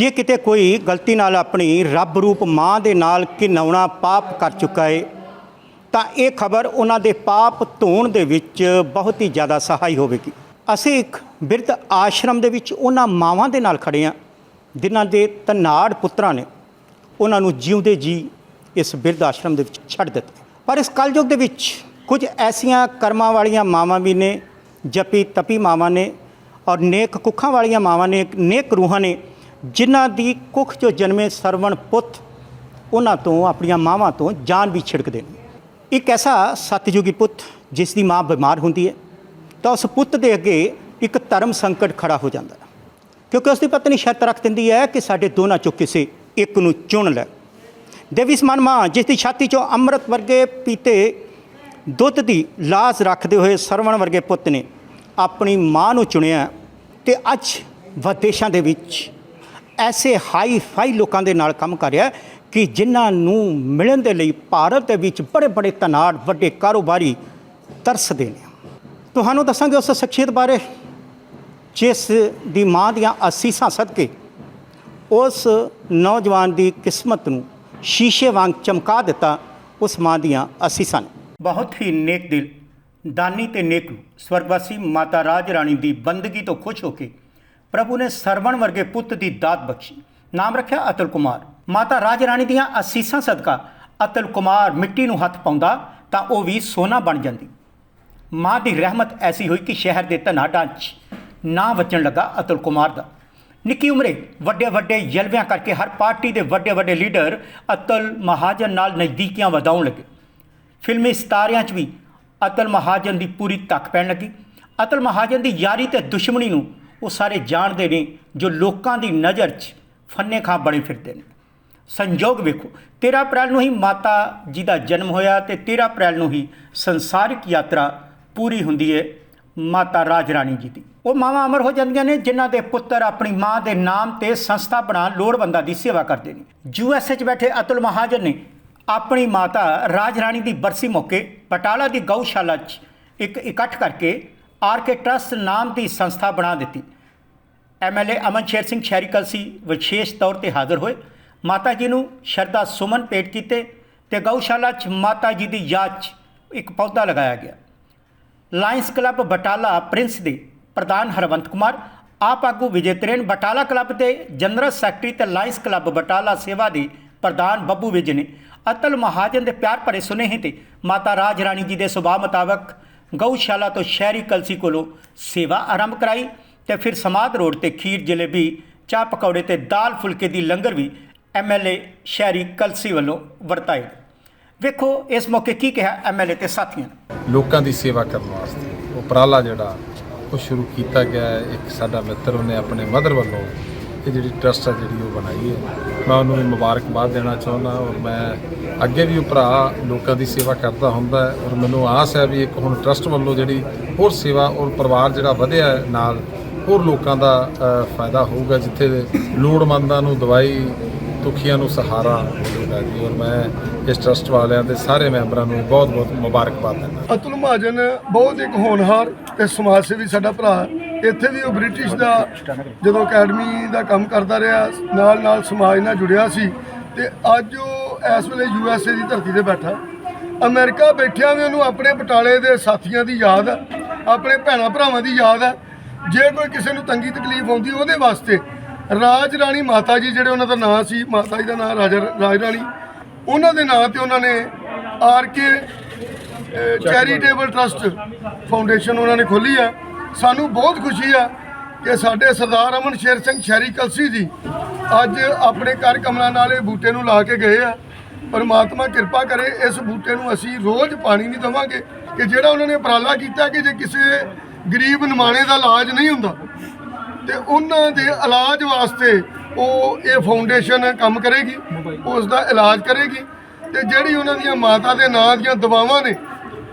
ਜੇ ਕਿਤੇ ਕੋਈ ਗਲਤੀ ਨਾਲ ਆਪਣੀ ਰੱਬ ਰੂਪ ਮਾਂ ਦੇ ਨਾਲ ਘਿਨਾਉਣਾ ਪਾਪ ਕਰ ਚੁੱਕਾ ਹੈ ਤਾਂ ਇਹ ਖਬਰ ਉਹਨਾਂ ਦੇ ਪਾਪ ਧੋਣ ਦੇ ਵਿੱਚ ਬਹੁਤ ਹੀ ਜ਼ਿਆਦਾ ਸਹਾਈ ਹੋਵੇਗੀ। ਅਸੀਂ ਇੱਕ ਬਿਰਧ ਆਸ਼ਰਮ ਦੇ ਵਿੱਚ ਉਹਨਾਂ ਮਾਵਾਂ ਦੇ ਨਾਲ ਖੜੇ ਹਾਂ, ਜਿਨ੍ਹਾਂ ਦੇ ਤਨਾੜ ਪੁੱਤਰਾਂ ਨੇ ਉਹਨਾਂ ਨੂੰ ਜਿਉਂਦੇ ਜੀ ਇਸ ਬਿਰਧ ਆਸ਼ਰਮ ਦੇ ਵਿੱਚ ਛੱਡ ਦਿੱਤਾ। ਪਰ ਇਸ ਕਲਯੁਗ ਦੇ ਵਿੱਚ ਕੁਝ ਐਸੀਆਂ ਕਰਮਾਂ ਵਾਲੀਆਂ ਮਾਵਾਂ ਵੀ ਨੇ, ਜਪੀ ਤਪੀ ਮਾਵਾਂ ਨੇ ਔਰ ਨੇਕ ਕੁੱਖਾਂ ਵਾਲੀਆਂ ਮਾਵਾਂ ਨੇ, ਨੇਕ ਰੂਹਾਂ ਨੇ ਜਿਨ੍ਹਾਂ ਦੀ ਕੁੱਖ ਜੋ ਜਨਮੇ ਸਰਵਣ ਪੁੱਤ, ਉਹਨਾਂ ਤੋਂ, ਆਪਣੀਆਂ ਮਾਵਾਂ ਤੋਂ ਜਾਨ ਵੀ ਛਿੜਕਦੇ ਨੇ ਇੱਕ ਐਸਾ ਸਤਜੁਗੀ ਪੁੱਤ ਜਿਸ ਦੀ ਮਾਂ ਬਿਮਾਰ ਹੁੰਦੀ ਹੈ, ਤਾਂ ਉਸ ਪੁੱਤ ਦੇ ਅੱਗੇ ਇੱਕ ਧਰਮ ਸੰਕਟ ਖੜਾ ਹੋ ਜਾਂਦਾ ਹੈ। ਕਿਉਂਕਿ ਉਸ ਦੀ ਪਤਨੀ ਸ਼ਰਤ ਰੱਖ ਦਿੰਦੀ ਹੈ ਕਿ ਸਾਡੇ ਦੋਨਾਂ ਚੋਂ ਕਿਸੇ ਇੱਕ ਨੂੰ ਚੁਣ ਲੈ। ਦੇਵੀ ਸਮਾਨ ਮਾਂ, ਜਿਸ ਦੀ ਛਾਤੀ ਚੋਂ ਅੰਮ੍ਰਿਤ ਵਰਗੇ ਪੀਤੇ ਦੁੱਧ ਦੀ ਲਾਸ਼ ਰੱਖਦੇ ਹੋਏ ਸਰਵਣ ਵਰਗੇ ਪੁੱਤ ਨੇ ਆਪਣੀ ਮਾਂ ਨੂੰ ਚੁਣਿਆ ਤੇ ਅੱਜ ਵਿਦੇਸ਼ਾਂ ਦੇ ਵਿੱਚ ਐਸੇ ਹਾਈ ਫਾਈ ਲੋਕਾਂ ਦੇ ਨਾਲ ਕੰਮ ਕਰ ਰਿਹਾ ਕਿ ਜਿਨ੍ਹਾਂ ਨੂੰ ਮਿਲਣ ਦੇ ਲਈ ਭਾਰਤ ਦੇ ਵਿੱਚ ਬੜੇ ਬੜੇ ਤਨਾੜ ਵੱਡੇ ਕਾਰੋਬਾਰੀ ਤਰਸਦੇ ਨੇ। ਤੁਹਾਨੂੰ ਦੱਸਾਂਗੇ ਉਸ ਸ਼ਖਸੀਅਤ ਬਾਰੇ, ਜਿਸ ਦੀ ਮਾਂ ਦੀਆਂ ਅਸੀਸਾਂ ਸਦਕੇ ਉਸ ਨੌਜਵਾਨ ਦੀ ਕਿਸਮਤ ਨੂੰ ਸ਼ੀਸ਼ੇ ਵਾਂਗ ਚਮਕਾ ਦਿੱਤਾ ਉਸ ਮਾਂ ਦੀਆਂ ਅਸੀਸਾਂ ਨੇ। ਬਹੁਤ ਹੀ ਨੇਕ ਦਿਲ, ਦਾਨੀ ਤੇ ਨੇਕ ਨੂੰ ਸਵਰਗਵਾਸੀ ਮਾਤਾ ਰਾਜ ਰਾਣੀ ਦੀ ਬੰਦਗੀ ਤੋਂ ਖੁਸ਼ ਹੋ ਕੇ ਪ੍ਰਭੂ ਨੇ ਸਰਵਣ ਵਰਗੇ ਪੁੱਤ ਦੀ ਦਾਤ ਬਖਸ਼ੀ। ਨਾਮ ਰੱਖਿਆ ਅਤਲ ਕੁਮਾਰ। ਮਾਤਾ ਰਾਜ ਰਾਣੀ ਦੀਆਂ ਅਸੀਸਾਂ ਸਦਕਾ ਅਤਲ ਕੁਮਾਰ ਮਿੱਟੀ ਨੂੰ ਹੱਥ ਪਾਉਂਦਾ ਤਾਂ ਉਹ ਵੀ ਸੋਨਾ ਬਣ ਜਾਂਦੀ। ਮਾਂ ਦੀ ਰਹਿਮਤ ਐਸੀ ਹੋਈ ਕਿ ਸ਼ਹਿਰ ਦੇ ਧਨਾਡਾਂ 'ਚ ਨਾਂ ਵਚਣ ਲੱਗਾ ਅਤੁਲ ਕੁਮਾਰ ਦਾ। ਨਿੱਕੀ ਉਮਰੇ ਵੱਡੇ ਵੱਡੇ ਜਲਵਿਆਂ ਕਰਕੇ ਹਰ ਪਾਰਟੀ ਦੇ ਵੱਡੇ ਵੱਡੇ ਲੀਡਰ ਅਤੁਲ ਮਹਾਜਨ ਨਾਲ ਨਜ਼ਦੀਕੀਆਂ ਵਧਾਉਣ ਲੱਗੇ। ਫਿਲਮੀ ਸਿਤਾਰਿਆਂ 'ਚ ਵੀ ਅਤੁਲ ਮਹਾਜਨ ਦੀ ਪੂਰੀ ਤੱਕ ਪੈਣ ਲੱਗੀ। ਅਤੁਲ ਮਹਾਜਨ ਦੀ ਯਾਰੀ ਤੇ ਦੁਸ਼ਮਣੀ ਨੂੰ ਉਹ ਸਾਰੇ ਜਾਣਦੇ ਨੇ ਜੋ ਲੋਕਾਂ ਦੀ ਨਜ਼ਰ 'ਚ ਫੰਨੇ ਖਾਂ ਬਣੇ ਫਿਰਦੇ ਨੇ। ਸੰਜੋਗ ਵੇਖੋ 13 ਅਪ੍ਰੈਲ ਨੂੰ ਹੀ ਮਾਤਾ ਜੀ ਦਾ ਜਨਮ ਹੋਇਆ ਤੇ 13 ਅਪ੍ਰੈਲ ਨੂੰ ਹੀ ਸੰਸਾਰਿਕ ਯਾਤਰਾ ਪੂਰੀ ਹੁੰਦੀ ਹੈ ਮਾਤਾ ਰਾਜ ਰਾਣੀ ਜੀ ਦੀ। ਉਹ ਮਾਵਾਂ ਅਮਰ ਹੋ ਜਾਂਦੀਆਂ ਨੇ, ਜਿਨ੍ਹਾਂ ਦੇ ਪੁੱਤਰ ਆਪਣੀ ਮਾਂ ਦੇ ਨਾਮ ਤੇ ਸੰਸਥਾ ਬਣਾ ਲੋੜਵੰਦਾਂ ਦੀ ਸੇਵਾ ਕਰਦੇ ਨੇ। ਯੂਐਸਏ 'ਚ ਬੈਠੇ ਅਤੁਲ ਮਹਾਜਨ ਨੇ ਆਪਣੀ ਮਾਤਾ ਰਾਜ ਰਾਣੀ ਦੀ ਬਰਸੀ ਮੌਕੇ ਬਟਾਲਾ ਦੀ ਗਊਸ਼ਾਲਾ 'ਚ ਇੱਕ ਇਕੱਠ ਕਰਕੇ ਆਰਕੇ ਟਰਸਟ ਨਾਮ ਦੀ ਸੰਸਥਾ ਬਣਾ ਦਿੱਤੀ। ਐਮਐਲਏ ਅਮਨ ਸ਼ੇਰ ਸਿੰਘ ਸ਼ਹਿਰੀ ਕਲਸੀ ਵਿਸ਼ੇਸ਼ ਤੌਰ ਤੇ ਹਾਜ਼ਰ ਹੋਏ। ਮਾਤਾ ਜੀ ਨੂੰ ਸ਼ਰਧਾ ਸੁਮਨ ਭੇਟ ਕੀਤੇ ਤੇ ਗਊਸ਼ਾਲਾ 'ਚ ਮਾਤਾ ਜੀ ਦੀ ਯਾਦ 'ਚ ਇੱਕ ਪੌਦਾ ਲਗਾਇਆ ਗਿਆ। ਲਾਇੰਸ ਕਲੱਬ ਬਟਾਲਾ ਪ੍ਰਿੰਸ ਦੇ ਪ੍ਰਧਾਨ ਹਰਵੰਤ ਕੁਮਾਰ, ਆਪ ਆਗੂ ਵਿਜੇ ਤਰੇਨ ਬਟਾਲਾ ਕਲੱਬ ਦੇ ਜਨਰਲ ਸੈਕਟਰੀ ਤੇ ਲਾਇੰਸ ਕਲੱਬ ਬਟਾਲਾ ਸੇਵਾ ਦੇ ਪ੍ਰਧਾਨ ਬੱਬੂ ਵਿਜ ਨੇ। ਅਤਲ ਮਹਾਜਨ ਦੇ ਪਿਆਰ ਭਰੇ ਸੁਨੇਹੇ ਤੇ ਮਾਤਾ ਰਾਜ ਰਾਣੀ ਜੀ ਦੇ ਸੁਭਾਅ ਮੁਤਾਬਕ ਗਊਸ਼ਾਲਾ ਤੋਂ ਸ਼ਹਿਰੀ ਕਲਸੀ ਕੋਲੋਂ ਸੇਵਾ ਆਰੰਭ ਕਰਾਈ ਤੇ ਫਿਰ ਸਮਾਧ ਰੋਡ ਤੇ ਖੀਰ ਜਲੇਬੀ, ਚਾਹ ਪਕੌੜੇ ਤੇ ਦਾਲ ਫੁਲਕੇ ਦੀ ਲੰਗਰ ਵੀ ਐਮਐਲਏ ਸ਼ਹਿਰੀ ਕਲਸੀ ਵੱਲੋਂ ਵਰਤਾਏ ਵੇਖੋ ਇਸ ਮੌਕੇ ਕੀ ਕਿਹਾ ਐਮਐਲਏ ਤੇ ਸਾਥੀਆਂ ਨੇ। ਲੋਕਾਂ ਦੀ ਸੇਵਾ ਕਰਨ ਵਾਸਤੇ ਉਪਰਾਲਾ ਜਿਹੜਾ, ਉਹ ਸ਼ੁਰੂ ਕੀਤਾ ਗਿਆ ਹੈ। ਇੱਕ ਸਾਡਾ ਮਿੱਤਰ ਉਹਨੇ ਆਪਣੇ ਮਦਰ ਵੱਲੋਂ ਇਹ ਜਿਹੜੀ ਟਰਸਟ ਹੈ ਜਿਹੜੀ ਉਹ ਬਣਾਈ ਹੈ। ਮੈਂ ਉਹਨੂੰ ਵੀ ਮੁਬਾਰਕਬਾਦ ਦੇਣਾ ਚਾਹੁੰਦਾ ਔਰ ਮੈਂ ਅੱਗੇ ਵੀ ਉਹ ਭਰਾ ਲੋਕਾਂ ਦੀ ਸੇਵਾ ਕਰਦਾ ਹੁੰਦਾ ਔਰ ਮੈਨੂੰ ਆਸ ਹੈ ਵੀ ਇੱਕ ਹੁਣ ਟਰਸਟ ਵੱਲੋਂ ਜਿਹੜੀ ਹੋਰ ਸੇਵਾ ਔਰ ਪਰਿਵਾਰ ਜਿਹੜਾ ਵਧਿਆ ਨਾਲ ਹੋਰ ਲੋਕਾਂ ਦਾ ਫਾਇਦਾ ਹੋਊਗਾ ਜਿੱਥੇ ਲੋੜਵੰਦਾਂ ਨੂੰ ਦਵਾਈ, ਦੁਖੀਆਂ ਨੂੰ ਸਹਾਰਾ ਮਿਲੇਗਾ ਜੀ। ਔਰ ਮੈਂ ਇਸ ਟਰਸਟ ਵਾਲਿਆਂ ਦੇ ਸਾਰੇ ਮੈਂਬਰਾਂ ਨੂੰ ਬਹੁਤ ਬਹੁਤ ਮੁਬਾਰਕਬਾਦ ਦਿੰਦਾ। ਅਤੁਲ ਮਹਾਜਨ, ਬਹੁਤ ਇੱਕ ਹੋਣਹਾਰ ਤੇ ਸਮਾਜ ਸੇਵੀ ਸਾਡਾ ਭਰਾ। ਇੱਥੇ ਵੀ ਉਹ ਬ੍ਰਿਟਿਸ਼ ਦਾ ਜਦੋਂ ਅਕੈਡਮੀ ਦਾ ਕੰਮ ਕਰਦਾ ਰਿਹਾ, ਨਾਲ ਨਾਲ ਸਮਾਜ ਨਾਲ ਜੁੜਿਆ ਸੀ ਤੇ ਅੱਜ ਉਹ ਇਸ ਵੇਲੇ ਯੂ ਐਸ ਏ ਦੀ ਧਰਤੀ ਤੇ ਬੈਠਾ। ਅਮਰੀਕਾ ਬੈਠਿਆਂ ਵੀ ਉਹਨੂੰ ਆਪਣੇ ਬਟਾਲੇ ਦੇ ਸਾਥੀਆਂ ਦੀ ਯਾਦ ਆ, ਆਪਣੇ ਭੈਣਾਂ ਭਰਾਵਾਂ ਦੀ ਯਾਦ ਆ। ਜੇ ਕੋਈ ਕਿਸੇ ਨੂੰ ਤੰਗੀ ਤਕਲੀਫ ਆਉਂਦੀ ਉਹਦੇ ਵਾਸਤੇ ਰਾਜ ਰਾਣੀ ਮਾਤਾ ਜੀ, ਜਿਹੜੇ ਉਹਨਾਂ ਦਾ ਨਾਂ ਸੀ, ਮਾਤਾ ਜੀ ਦਾ ਨਾਂ ਰਾਜਾ ਰਾਜ ਰਾਣੀ ਉਹਨਾਂ ਦੇ ਨਾਂ ਤੇ ਉਹਨਾਂ ਨੇ R K charitable trust foundation ਉਹਨਾਂ ਨੇ ਖੋਲੀ ਆ। ਸਾਨੂੰ ਬਹੁਤ ਖੁਸ਼ੀ ਆ ਕਿ ਸਾਡੇ ਸਰਦਾਰ ਅਮਨ ਸ਼ੇਰ ਸਿੰਘ ਸ਼ਹਿਰੀ ਕਲਸੀ ਜੀ ਅੱਜ ਆਪਣੇ ਘਰ ਕਮਲਾਂ ਨਾਲ ਇਹ ਬੂਟੇ ਨੂੰ ਲਾ ਕੇ ਗਏ ਆ। ਪਰਮਾਤਮਾ ਕਿਰਪਾ ਕਰੇ, ਇਸ ਬੂਟੇ ਨੂੰ ਅਸੀਂ ਰੋਜ਼ ਪਾਣੀ ਨਹੀਂ ਦੇਵਾਂਗੇ ਕਿ ਜਿਹੜਾ ਉਹਨਾਂ ਨੇ ਉਪਰਾਲਾ ਕੀਤਾ ਕਿ ਜੇ ਕਿਸੇ ਗਰੀਬ ਨਿਮਾਣੇ ਦਾ ਇਲਾਜ ਨਹੀਂ ਹੁੰਦਾ ਤੇ ਉਹਨਾਂ ਦੇ ਇਲਾਜ ਵਾਸਤੇ ਉਹ ਇਹ ਫਾਊਂਡੇਸ਼ਨ ਕੰਮ ਕਰੇਗੀ ਉਸ ਦਾ ਇਲਾਜ ਕਰੇਗੀ ਤੇ ਜਿਹੜੀ ਉਹਨਾਂ ਦੀਆਂ ਮਾਤਾ ਦੇ ਨਾਂ ਦੀਆਂ ਦਵਾਵਾਂ ਨੇ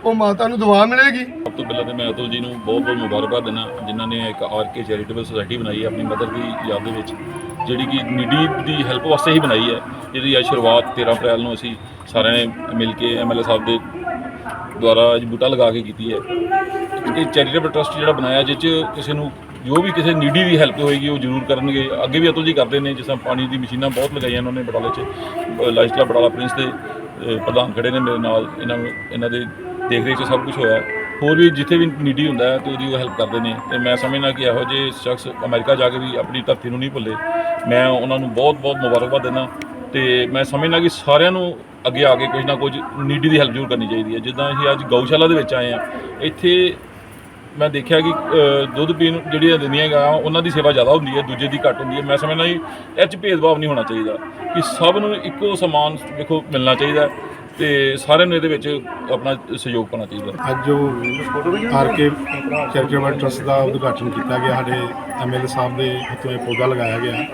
ਉਹ ਮਾਤਾ ਨੂੰ ਦਵਾ ਮਿਲੇਗੀ। ਸਭ ਤੋਂ ਪਹਿਲਾਂ ਤਾਂ ਮੈਂ ਅਤੁਲ ਜੀ ਨੂੰ ਬਹੁਤ ਬਹੁਤ ਮੁਬਾਰਕਬਾਦ ਦਿੰਦਾ ਜਿਨ੍ਹਾਂ ਨੇ ਇੱਕ ਆਰ ਕੇ ਚੈਰੀਟੇਬਲ ਸੁਸਾਇਟੀ ਬਣਾਈ ਹੈ ਆਪਣੀ ਮਦਰ ਦੀ ਯਾਦ ਦੇ ਵਿੱਚ ਜਿਹੜੀ ਕਿ ਨੀਡੀ ਦੀ ਹੈਲਪ ਵਾਸਤੇ ਹੀ ਬਣਾਈ ਹੈ। ਜਿਹਦੀ ਅੱਜ ਸ਼ੁਰੂਆਤ 13 ਅਪ੍ਰੈਲ ਨੂੰ ਅਸੀਂ ਸਾਰਿਆਂ ਨੇ ਮਿਲ ਕੇ ਐਮਐਲਏ ਸਾਹਿਬ ਦੇ ਦੁਆਰਾ ਅੱਜ ਬੂਟਾ ਲਗਾ ਕੇ ਕੀਤੀ ਹੈ। ਇਹ ਚੈਰੀਟੇਬਲ ਟਰਸਟ ਜਿਹੜਾ ਬਣਾਇਆ ਜਿਸ 'ਚ ਕਿਸੇ ਨੂੰ ਜੋ ਵੀ ਕਿਸੇ ਨੀਡੀ ਦੀ ਹੈਲਪ ਹੋਏਗੀ, ਉਹ ਜ਼ਰੂਰ ਕਰਨਗੇ। ਅੱਗੇ ਵੀ ਅਤੁਲ ਜੀ ਕਰਦੇ ਨੇ, ਜਿਸ ਤਰ੍ਹਾਂ ਪਾਣੀ ਦੀ ਮਸ਼ੀਨਾਂ ਬਹੁਤ ਲਗਾਈਆਂ ਉਹਨਾਂ ਨੇ ਬਟਾਲੇ 'ਚ। ਲਾਈਸਟਲਾ ਬਟਾਲਾ ਪ੍ਰਿੰਸ ਦੇ ਪ੍ਰਧਾਨ ਖੜੇ ਨੇ ਮੇਰੇ ਨਾਲ। ਇਹਨਾਂ ਨੂੰ, ਇਹਨਾਂ ਦੇ ਦੇਖ ਰੇਖ 'ਚ ਸਭ ਕੁਝ ਹੋਇਆ। ਹੋਰ ਵੀ ਜਿੱਥੇ ਵੀ ਨੀਡੀ ਹੁੰਦਾ ਹੈ, ਤੇ ਉਹਦੀ ਉਹ ਹੈਲਪ ਕਰਦੇ ਨੇ। ਤੇ ਮੈਂ ਸਮਝਣਾ ਕਿ ਇਹੋ ਜਿਹੇ ਸ਼ਖਸ ਅਮਰੀਕਾ ਜਾ ਕੇ ਵੀ ਆਪਣੀ ਧਰਤੀ ਨੂੰ ਨਹੀਂ ਭੁੱਲੇ। ਮੈਂ ਉਹਨਾਂ ਨੂੰ ਬਹੁਤ ਬਹੁਤ ਮੁਬਾਰਕਬਾਦ ਦਿੰਦਾ। ਤੇ ਮੈਂ ਸਮਝਣਾ ਕਿ ਸਾਰਿਆਂ ਨੂੰ ਅੱਗੇ ਆ ਕੇ ਕੁਝ ਨਾ ਕੁਝ ਨੀਡੀ ਦੀ ਹੈਲਪ ਜ਼ਰੂਰ ਕਰਨੀ ਚਾਹੀਦੀ ਹੈ। ਜਿੱਦਾਂ ਅਸੀਂ ਅੱਜ ਗਊਸ਼ਾਲਾ ਦੇ ਵਿੱਚ ਆਏ ਆ ਇੱਥੇ ਮੈਂ ਦੇਖਿਆ ਕਿ ਅ, ਦੁੱਧ ਪੀਣ ਜਿਹੜੀਆਂ ਦਿੰਦੀਆਂ ਗਾਂ ਉਹਨਾਂ ਦੀ ਸੇਵਾ ਜ਼ਿਆਦਾ ਹੁੰਦੀ ਹੈ ਦੂਜੇ ਦੀ ਘੱਟ ਹੁੰਦੀ ਹੈ। ਮੈਂ ਸਮਝਦਾ ਜੀ ਇਹ 'ਚ ਭੇਦਭਾਵ ਨਹੀਂ ਹੋਣਾ ਚਾਹੀਦਾ ਕਿ ਸਭ ਨੂੰ ਇੱਕੋ ਸਮਾਨ ਵੇਖੋ ਮਿਲਣਾ ਚਾਹੀਦਾ ਤੇ ਸਾਰਿਆਂ ਨੂੰ ਇਹਦੇ ਵਿੱਚ ਆਪਣਾ ਸਹਿਯੋਗ ਪਾਉਣਾ ਚਾਹੀਦਾ ਅੱਜ ਜੋ ਆਰ ਕੇ ਚੈਰੀਟੇਬਲ ਟਰਸਟ ਦਾ ਉਦਘਾਟਨ ਕੀਤਾ ਗਿਆ। ਸਾਡੇ ਐਮਐਲਏ ਸਾਹਿਬ ਦੇ ਹੱਥੋਂ ਇਹ ਪੌਦਾ ਲਗਾਇਆ ਗਿਆ।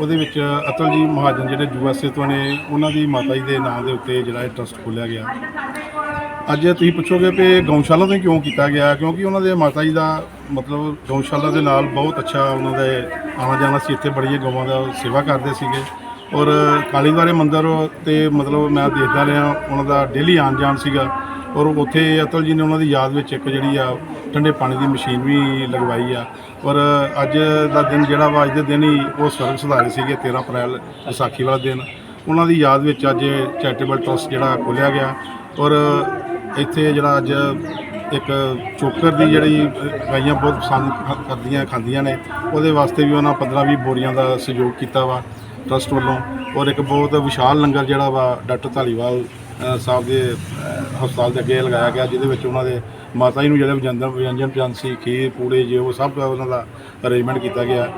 ਉਹਦੇ ਵਿੱਚ ਅਤਲ ਜੀ ਮਹਾਜਨ ਜਿਹੜੇ ਯੂਐਸਏ ਤੋਂ ਨੇ ਉਹਨਾਂ ਦੀ ਮਾਤਾ ਜੀ ਦੇ ਨਾਮ ਦੇ ਉੱਤੇ ਜਿਹੜਾ ਇਹ ਟਰਸਟ ਖੋਲ੍ਹਿਆ ਗਿਆ। ਅੱਜ ਤੁਸੀਂ ਪੁੱਛੋਗੇ ਕਿ ਗਊਸ਼ਾਲਾ ਤੋਂ ਕਿਉਂ ਕੀਤਾ ਗਿਆ? ਕਿਉਂਕਿ ਉਹਨਾਂ ਦੇ ਮਾਤਾ ਜੀ ਦਾ ਮਤਲਬ ਗਊਸ਼ਾਲਾ ਦੇ ਨਾਲ ਬਹੁਤ ਅੱਛਾ ਉਹਨਾਂ ਦੇ ਆਉਣਾ ਜਾਣਾ ਸੀ। ਇੱਥੇ ਬੜੀਆਂ ਗਊਆਂ ਦਾ ਸੇਵਾ ਕਰਦੇ ਸੀਗੇ। ਔਰ ਕਾਲੀਵਾਰੇ ਮੰਦਿਰ ਤੇ ਮਤਲਬ ਮੈਂ ਦੇਖਦਾ ਰਿਹਾ, ਉਹਨਾਂ ਦਾ ਡੇਲੀ ਆਉਣ ਜਾਣ ਸੀਗਾ। ਔਰ ਉੱਥੇ ਅਤਲ ਜੀ ਨੇ ਉਹਨਾਂ ਦੀ ਯਾਦ ਵਿੱਚ ਇੱਕ ਜਿਹੜੀ ਆ, ਠੰਡੇ ਪਾਣੀ ਦੀ ਮਸ਼ੀਨ ਵੀ ਲਗਵਾਈ ਆ। ਔਰ ਅੱਜ ਦਾ ਦਿਨ ਜਿਹੜਾ ਵਾ, ਅੱਜ ਦੇ ਦਿਨ ਹੀ ਉਹ ਸਵਰਗ ਸੁਧਾਰੇ ਸੀਗੇ 13 ਅਪ੍ਰੈਲ, ਵਿਸਾਖੀ ਵਾਲਾ ਦਿਨ। ਉਹਨਾਂ ਦੀ ਯਾਦ ਵਿੱਚ ਅੱਜ ਚੈਰੀਟੇਬਲ ਟਰਸਟ ਜਿਹੜਾ ਖੋਲ੍ਹਿਆ ਗਿਆ। ਔਰ ਇੱਥੇ ਜਿਹੜਾ ਅੱਜ ਇੱਕ ਚੋਕਰ ਦੀ ਜਿਹੜੀ ਗਾਈਆਂ ਬਹੁਤ ਪਸੰਦ ਖ- ਕਰਦੀਆਂ ਖਾਂਦੀਆਂ ਨੇ ਉਹਦੇ ਵਾਸਤੇ ਵੀ ਉਹਨਾਂ 15 20 ਬੋਰੀਆਂ ਦਾ ਸਹਿਯੋਗ ਕੀਤਾ ਵਾ ਟਰਸਟ ਵੱਲੋਂ ਔਰ ਇੱਕ ਬਹੁਤ ਵਿਸ਼ਾਲ ਲੰਗਰ ਜਿਹੜਾ ਵਾ ਡਾਕਟਰ ਧਾਲੀਵਾਲ ਅ, ਸਾਹਿਬ ਦੇ ਅ, ਹਸਪਤਾਲ ਦੇ ਅੱਗੇ ਲਗਾਇਆ ਗਿਆ ਜਿਹਦੇ ਵਿੱਚ ਉਹਨਾਂ ਦੇ ਮਾਤਾ ਜੀ ਨੂੰ ਜਿਹੜੇ ਵਿਅੰਜਨ ਵਿਅੰਜਨ ਸੀ ਖੀਰ ਪੂੜੇ ਜੇ ਉਹ ਸਭ ਉਹਨਾਂ ਦਾ ਅਰੇਂਜਮੈਂਟ ਕੀਤਾ ਗਿਆ।